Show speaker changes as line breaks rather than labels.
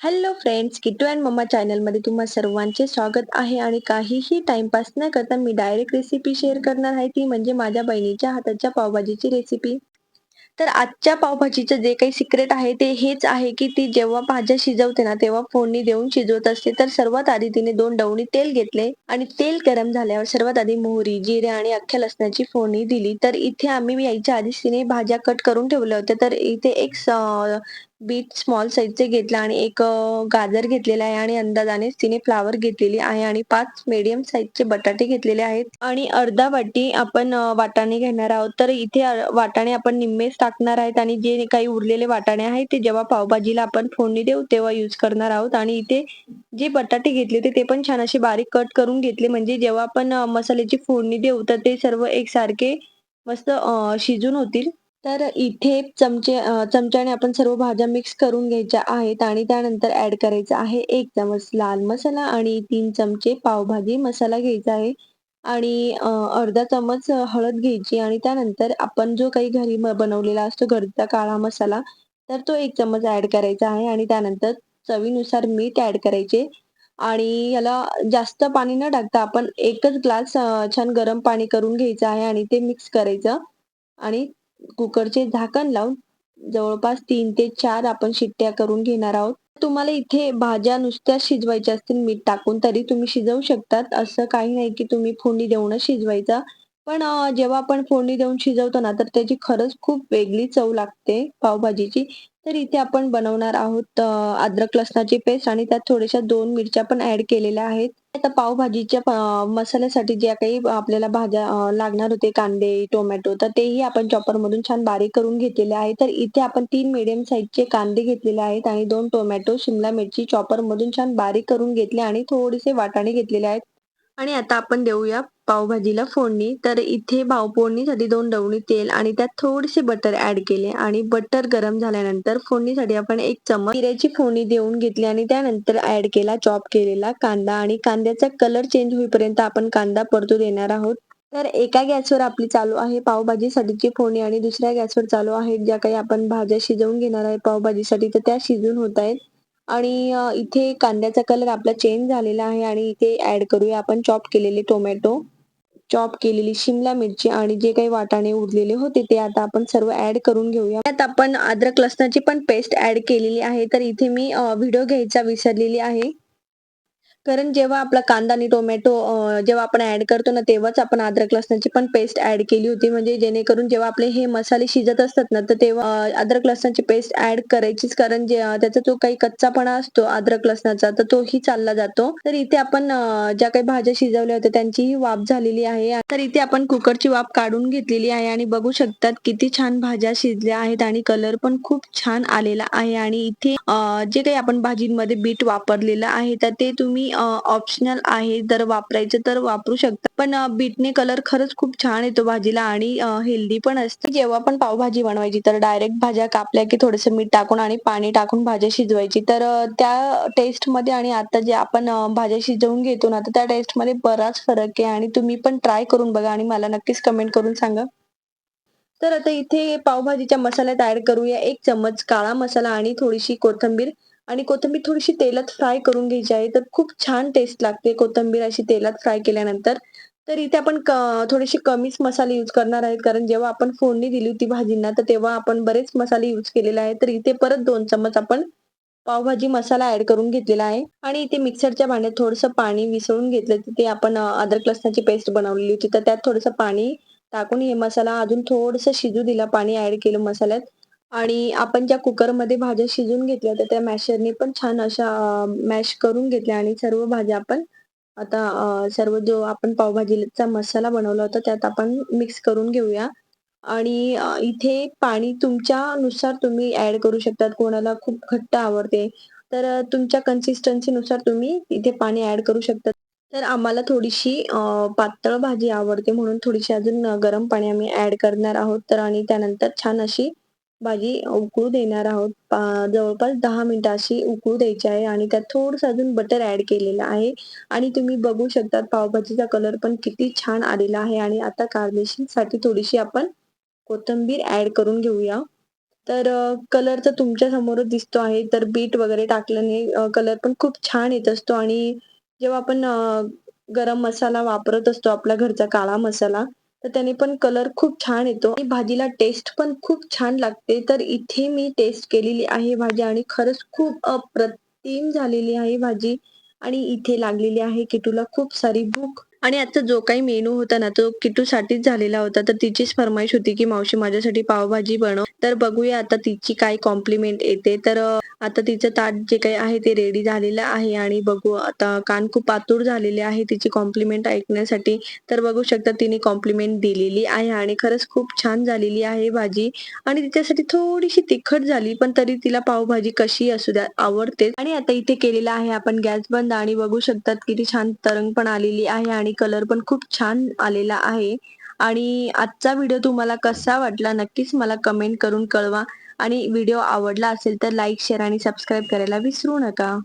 Hello friends Kitu and mamma चॅनलमध्ये तुम्हा सर्वांचे स्वागत आहे आणि काहीही टाइमपास न करता मी डायरेक्ट रेसिपी शेअर करणार आहे ती म्हणजे माझ्या बहिणीच्या हाताच्या पावभाजीची रेसिपी तर आजच्या पावभाजीचं जे काही सिक्रेट आहे ते हेच आहे की ती जेव्हा भाज्या शिजवते ना तेव्हा फोडणी देऊन शिजवत असते. तर सर्वात आधी तिने दोन डवणी तेल घेतले आणि तेल गरम झाल्यावर सर्वात आधी मोहरी जिरे आणि अख्ख्या लसणाची फोडणी दिली. तर इथे आम्ही यायच्या आधीच तिने भाज्या कट करून ठेवल्या होत्या. तर इथे एक बीट स्मॉल साईजचे घेतला आणि एक गाजर घेतलेला आहे आणि अंदाजाने तिने फ्लावर घेतलेली आहे आणि पाच मीडियम साईजचे बटाटे घेतलेले आहेत. आणि अर्धा वाटी आपण वाटाणे घेणार आहोत. तर इथे वाटाणे आपण निम्मेच टाकणार आहेत आणि जे काही उरलेले वाटाणे आहेत ते जेव्हा पावभाजीला आपण फोडणी देऊ तेव्हा यूज करणार आहोत. आणि इथे जे बटाटे घेतले होते ते पण छान असे बारीक कट करून घेतले. म्हणजे जेव्हा आपण मसाल्याची फोडणी देऊ तर ते सर्व एकसारखे मस्त शिजून होतील. तर इथे चमचे चमच्याने आपण सर्व भाज्या मिक्स करून घ्यायच्या आहेत आणि त्यानंतर ऍड करायचा आहे एक चमच लाल मसाला आणि तीन चमचे पावभाजी मसाला घ्यायचा आहे. आणि अर्धा चमच हळद घ्यायची आणि त्यानंतर आपण जो काही घरी बनवलेला असतो घरचा काळा मसाला तर तो एक चमच ऍड करायचा आहे आणि त्यानंतर चवीनुसार मीठ ऍड करायचे. आणि याला जास्त पाणी न टाकता आपण एकच ग्लास छान गरम पाणी करून घ्यायचं आहे आणि ते मिक्स करायचं. आणि कुकरचे झाकण लावून जवळपास तीन ते चार आपण शिट्ट्या करून घेणार आहोत. तुम्हाला इथे भाज्या नुसत्या शिजवायच्या असतील मीठ टाकून तरी तुम्ही शिजवू शकतात. असं काही नाही की तुम्ही फोडणी देऊनच शिजवायचा. पण जेव्हा आपण फोडणी देऊन शिजवतो ना तर त्याची खरंच खूप वेगळी चव लागते पावभाजीची. तर इथे आपण बनवणार आहोत अद्रक लसणाची पेस्ट आणि त्यात थोड्याशा दोन मिरच्या पण ऍड केलेल्या आहेत. आता पावभाजीच्या मसाल्यासाठी ज्या काही आपल्याला भाज्या लागणार होते कांदे टोमॅटो तर तेही आपण चॉपर मधून छान बारीक करून घेतलेले आहे तर इथे आपण तीन मिडियम साईजचे कांदे घेतलेले आहेत आणि दोन टोमॅटो शिमला मिरची चॉपर मधून छान बारीक करून घेतले आणि थोडेसे वाटाणे घेतलेले आहेत. आणि आता आपण देऊया पावभाजीला फोडणी. तर इथे भाव फोडणीसाठी दोन डवणी तेल आणि त्यात थोडेसे बटर ऍड केले आणि बटर गरम झाल्यानंतर फोडणीसाठी आपण एक चमच जिऱ्याची फोडणी देऊन घेतली आणि त्यानंतर ऍड केला चॉप केलेला कांदा आणि कांद्याचा कलर चेंज होईपर्यंत आपण कांदा परतू देणार आहोत. तर एका गॅसवर आपली चालू आहे पावभाजीसाठीची फोडणी आणि दुसऱ्या गॅसवर चालू आहे ज्या काही आपण भाज्या शिजवून घेणार आहे पावभाजीसाठी तर त्या शिजून होत आहेत. आणि इथे कांद्याचा कलर आपला चेंज झालेला आहे आणि इथे ऍड करूया आपण चॉप केलेले टोमॅटो चॉप केलेली शिमला मिरची आणि जे काही वाटाणे उरलेले होते ते आता आपण सर्व ऍड करून घेऊया. त्यात आपण अद्रक लसणाची पण पेस्ट ऍड केलेली आहे. तर इथे मी व्हिडिओ घ्यायचा विसरलेली आहे. कारण जेव्हा आपला कांदा आणि टोमॅटो जेव्हा आपण ऍड करतो ना तेव्हाच आपण अद्रक लसणाची पण पेस्ट ऍड केली होती. म्हणजे जेणेकरून जेव्हा आपले हे मसाले शिजत असतात ना तर तेव्हा अद्रक लसणाची पेस्ट ऍड करायचीच. कारण जे त्याचा जो काही कच्चापणा असतो अद्रक लसणाचा तर तोही चालला जातो. तर इथे आपण ज्या काही भाज्या शिजवल्या होत्या त्यांचीही वाफ झालेली आहे. तर इथे आपण कुकरची वाफ काढून घेतलेली आहे. आणि बघू शकतात किती छान भाज्या शिजल्या आहेत आणि कलर पण खूप छान आलेला आहे. आणि इथे जे काही आपण भाजींमध्ये बीट वापरलेलं आहे तर ते तुम्ही ऑप्शनल आहे जर वापरायचं तर वापरू शकता. पण बीटने कलर खरंच खूप छान येतो भाजीला आणि हेल्दी पण असते. जेव्हा पण पावभाजी बनवायची तर डायरेक्ट भाज्या कापल्या की थोडस मीठ टाकून आणि पाणी टाकून भाज्या शिजवायची. तर त्या टेस्टमध्ये आणि आता जे आपण भाज्या शिजवून घेतो ना तर त्या टेस्टमध्ये बराच फरक आहे आणि तुम्ही पण ट्राय करून बघा आणि मला नक्कीच कमेंट करून सांगा. तर आता इथे पावभाजीच्या मसाल्यात ऍड करूया. एक चमच काळा मसाला आणि थोडीशी कोथिंबीर. आणि कोथिंबीर थोडीशी तेलात फ्राय करून घ्यायची आहे. तर खूप छान टेस्ट लागते कोथिंबीर अशी तेलात फ्राय केल्यानंतर. तर इथे आपण थोडेसे कमीच मसाले यूज करणार आहेत. कारण जेव्हा आपण फोडणी दिली होती भाजींना तर तेव्हा आपण बरेच मसाले यूज केलेले आहेत. तर इथे परत दोन चमच आपण पावभाजी मसाला ऍड करून घेतलेला आहे. आणि इथे मिक्सरच्या भांड्यात थोडंसं पाणी मिसळून घेतलं तिथे आपण अद्रक लसणाची पेस्ट बनवलेली होती. तर त्यात थोडंसं पाणी टाकून हे मसाला अजून थोडस शिजू दिला. पाणी ऍड केलं मसाल्यात. आणि आपण ज्या कुकरमध्ये भाज्या शिजून घेतल्या होत्या त्या मॅशरने पण छान अशा मॅश करून घेतल्या आणि सर्व भाज्या आपण आता सर्व जो आपण पावभाजीचा मसाला बनवला होता त्यात आपण मिक्स करून घेऊया. आणि इथे पाणी तुमच्यानुसार तुम्ही ऍड करू शकतात. कोणाला खूप घट्ट आवडते तर तुमच्या कन्सिस्टन्सीनुसार तुम्ही इथे पाणी ऍड करू शकतात. तर आम्हाला थोडीशी पातळ भाजी आवडते म्हणून थोडीशी अजून गरम पाणी आम्ही ऍड करणार आहोत. तर आणि त्यानंतर छान अशी भाजी उकळू देणार आहोत. जवळपास दहा मिनिटं अशी उकळू द्यायची आहे आणि त्यात थोडस अजून बटर ऍड केलेलं आहे. आणि तुम्ही बघू शकता पावभाजीचा कलर पण किती छान आलेला आहे. आणि आता साठी थोडीशी आपण कोथिंबीर ऍड करून घेऊया. तर कलर तर तुमच्या समोरच दिसतो आहे. तर बीट वगैरे टाकल्याने कलर पण खूप छान येत असतो. आणि जेव्हा आपण गरम मसाला वापरत असतो आपला घरचा काळा मसाला तर त्याने पण कलर खूप छान येतो. आणि भाजीला टेस्ट पण खूप छान लागते. तर इथे मी टेस्ट केलेली आहे भाजी आणि खरंच खूप अप्रतिम झालेली आहे भाजी. आणि इथे लागलेली आहे किटूला खूप सारी भूक आणि आजचा जो काही मेनू होता ना तो किटूसाठीच झालेला होता. तर तिचीच फरमाईश होती की मावशी माझ्यासाठी पावभाजी बनव. तर बघूया आता तिची काय कॉम्प्लिमेंट येते. तर आता तिचं ताट जे काही आहे ते रेडी झालेलं आहे आणि बघू आता कान खूप आतुर झालेले आहे तिची कॉम्प्लिमेंट ऐकण्यासाठी. तर बघू शकता तिने कॉम्प्लिमेंट दिलेली आहे आणि खरंच खूप छान झालेली आहे भाजी. आणि तिच्यासाठी थोडीशी तिखट झाली पण तरी तिला पावभाजी कशी असू द्या आवडते आणि आता इथे केलेला आहे आपण गॅस बंद आणि बघू शकतात किती छान तरंग पण आलेली आहे आणि आणि कलर पण खूप छान आलेला आहे. आणि आजचा व्हिडिओ तुम्हाला कसा वाटला नक्कीच मला कमेंट करून कळवा. आणि व्हिडिओ आवडला असेल तर लाईक शेअर आणि सबस्क्राईब करायला विसरू नका.